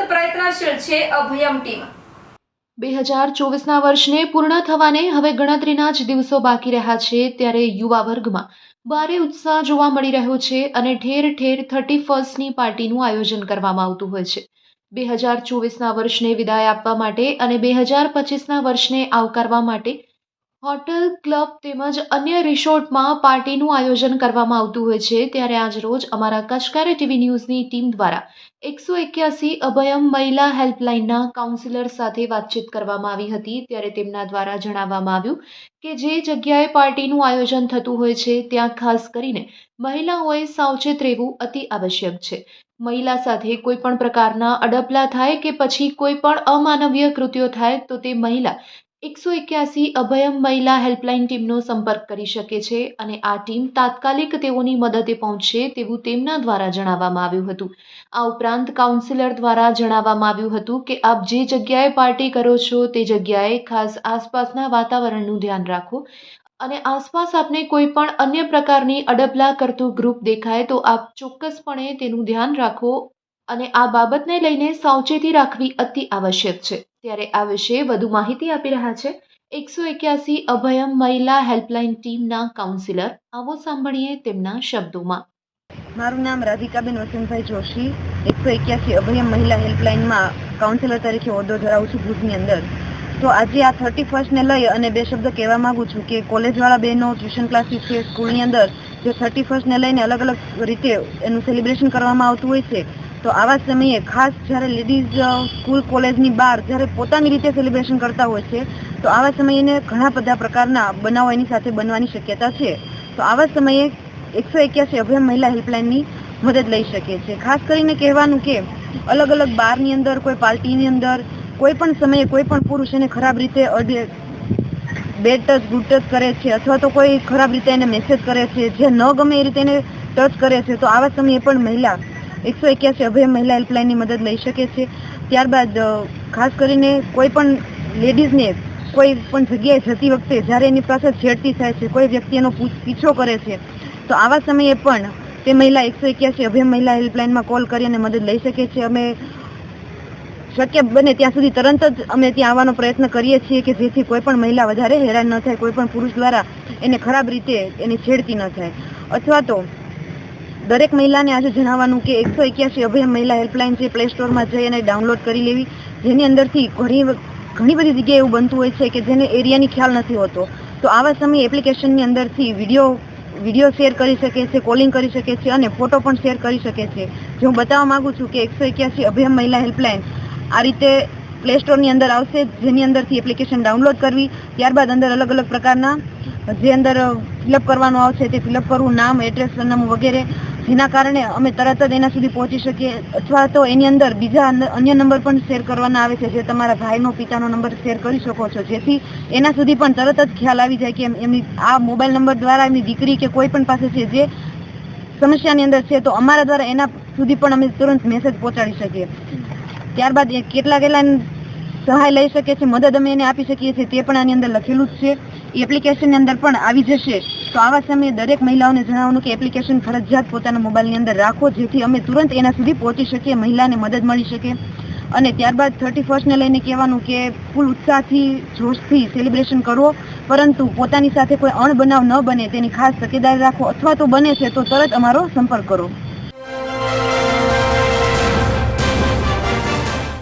ઉપસ્થિત છે અભયમ ટીમ. બે હજાર ચોવીસના વર્ષને પૂર્ણ થવાને હવે ગણતરીના જ દિવસો બાકી રહ્યા છે ત્યારે યુવા વર્ગમાં ભારે ઉત્સાહ જોવા મળી રહ્યો છે અને ઠેર ઠેર થર્ટી ફર્સ્ટની પાર્ટીનું આયોજન કરવામાં આવતું હોય છે. બે હજાર ચોવીસના વર્ષને વિદાય આપવા માટે અને બે હજાર પચીસના વર્ષને આવકારવા માટે હોટલ, ક્લબ તેમજ અન્ય રિસોર્ટમાં પાર્ટીનું આયોજન કરવામાં આવતું હોય છે, ત્યારે આજ રોજ અમારા કચકારે ટીવી ન્યૂઝની ટીમ દ્વારા એકસો એક્યાસી અભયમ મહિલા હેલ્પલાઇનના કાઉન્સિલર સાથે વાતચીત કરવામાં આવી હતી, ત્યારે તેમના દ્વારા જણાવવામાં આવ્યું કે જે જગ્યાએ પાર્ટીનું આયોજન થતું હોય છે, ત્યાં ખાસ કરીને મહિલાઓએ સાવચેત રહેવું અતિ આવશ્યક છે. મહિલા સાથે કોઈ પણ પ્રકારના અડપલા થાય કે પછી કોઈ પણ અમાનવીય કૃત્યો થાય, તો તે મહિલા એકસો એક્યાસી અભયમ મહિલા હેલ્પલાઇન ટીમનો સંપર્ક કરી શકે છે અને આ ટીમ તાત્કાલિક તેઓની મદદે પહોંચશે તેવું તેમના દ્વારા જણાવવામાં આવ્યું હતું. આ ઉપરાંત કાઉન્સિલર દ્વારા જણાવવામાં આવ્યું હતું કે આપ જે જગ્યાએ પાર્ટી કરો છો તે જગ્યાએ ખાસ આસપાસના વાતાવરણનું ધ્યાન રાખો અને આસપાસ આપને કોઈ પણ અન્ય પ્રકારની અડબલા કરતું ગ્રુપ દેખાય તો આપ ચોક્કસપણે તેનું ધ્યાન રાખો અને આ બાબતને લઈને સાવચેતી રાખવી અતિ આવશ્યક છે. ત્યારે આ વિશે વધુ માહિતી આપી રહ્યા છે એકસો એક્યાસી અભયમ મહિલા હેલ્પલાઇન ટીમના કાઉન્સિલર. આવો સાંભળીએ તેમના શબ્દોમાં. મારું નામ રાધિકાબેન વસંતભાઈ જોશી. એકસો એક્યાસી અભયમ મહિલા હેલ્પલાઇનમાં કાઉન્સિલર તરીકે હોદ્દો ધરાવું છું ભુજની અંદર. તો આજે આ થર્ટી ફર્સ્ટને લઈ અને બે શબ્દ કહેવા માગું છું કે કોલેજવાળા બહેનો, ટ્યુશન ક્લાસીસ છે, સ્કૂલની અંદર જે થર્ટી ફર્સ્ટને લઈને અલગ અલગ રીતે એનું સેલિબ્રેશન કરવામાં આવતું હોય છે તો આવા સમયે ખાસ જ્યારે લેડીઝ સ્કૂલ કોલેજની બહાર જ્યારે પોતાની રીતે સેલિબ્રેશન કરતા હોય છે, તો આવા સમયે ઘણા બધા પ્રકારના બનાવો એની સાથે બનવાની શક્યતા છે. તો આવા સમયે એકસો એક્યાસી અભિયાન મહિલા હેલ્પલાઇનની મદદ લઈ શકે છે. ખાસ કરીને કહેવાનું કે અલગ અલગ બારની અંદર, કોઈ પાર્ટીની અંદર, કોઈ પણ સમયે કોઈ પણ પુરુષ એને ખરાબ રીતે બેડ ટચ ગુડ ટચ કરે છે અથવા તો કોઈ ખરાબ રીતે એને મેસેજ કરે છે, જે ન ગમે એ રીતે એને ટચ કરે છે, તો આવા સમયે પણ મહિલા એકસો એક્યાસી અભય મહિલા હેલ્પલાઇનની મદદ લઈ શકે છે. ત્યારબાદ ખાસ કરીને કોઈ પણ લેડીઝને કોઈ પણ જગ્યાએ જતી વખતે જ્યારે એની પાસે છેડતી થાય છે, કોઈ વ્યક્તિ એનો પૂછ- કરે છે, તો આવા સમયે પણ તે મહિલા એકસો એક્યાસી અભય મહિલા હેલ્પલાઇનમાં કોલ કરી અને મદદ લઈ શકે છે. અમે શક્ય બને ત્યાં સુધી તરત જ અમે ત્યાં આવવાનો પ્રયત્ન કરીએ છીએ કે જેથી કોઈ પણ મહિલા વધારે હેરાન ન થાય, કોઈ પણ પુરુષ દ્વારા એને ખરાબ રીતે એની છેડતી ન થાય. અથવા તો દરેક મહિલાને આજે જણાવવાનું કે એકસો એક્યાસી અભય મહિલા હેલ્પલાઇન છે, પ્લે સ્ટોરમાં જઈ અને ડાઉનલોડ કરી લેવી. જેની અંદરથી ઘણી ઘણી બધી જગ્યાએ એવું બનતું હોય છે કે જેને એરિયાની ખ્યાલ નથી હોતો. તો આવા સમયે એપ્લિકેશનની અંદરથી વીડિયો વીડિયો શેર કરી શકે છે, કોલિંગ કરી શકે છે અને ફોટો પણ શેર કરી શકે છે. જે હું બતાવવા માગું છું કે એકસો એક્યાસી અભયમ મહિલા હેલ્પલાઇન આ રીતે પ્લે સ્ટોરની અંદર આવશે, જેની અંદરથી એપ્લિકેશન ડાઉનલોડ કરવી, ત્યારબાદ અંદર અલગ અલગ પ્રકારના જે અંદર ફિલઅપ કરવાનું આવશે તે ફિલઅપ કરવું, નામ, એડ્રેસ, સરનામું વગેરે જેના કારણે અમે તરત જ એના સુધી પહોંચી શકીએ. અથવા તો એની અંદર બીજા અન્ય- નંબર પણ શેર કરવાના આવે છે, જે તમારા ભાઈનો, પિતાનો નંબર શેર કરી શકો છો. જેથી એના સુધી પણ તરત જ ખ્યાલ આવી જાય કે એમ- એમની આ મોબાઈલ નંબર દ્વારા એમની દીકરી કે કોઈ પણ પાસે છે, જે સમસ્યાની અંદર છે, તો અમારા દ્વારા એના સુધી પણ અમે તુરંત મેસેજ પહોંચાડી શકીએ. ત્યારબાદ કેટલા કેટલા સહાય લઈ શકે છે, મદદ અમે એને આપી શકીએ છીએ, તે પણ આની અંદર લખેલું જ છે. એપ્લિકેશનની અંદર પણ આવી જશે. તો આવા સમયે દરેક મહિલાઓને જણાવવાનું કે એપ્લિકેશન ફરજિયાત પોતાના મોબાઈલની અંદર રાખો, જેથી અમે તુરંત એના સુધી પહોંચી શકીએ, મહિલાને મદદ મળી શકે. અને ત્યારબાદ થર્ટી ફર્સ્ટને લઈને કહેવાનું કે ફૂલ ઉત્સાહથી, જોશથી સેલિબ્રેશન કરવો પરંતુ પોતાની સાથે કોઈ અણબનાવ ન બને, તેની ખાસ તકેદારી રાખો. અથવા તો બને છે, તો તરત અમારો સંપર્ક કરો.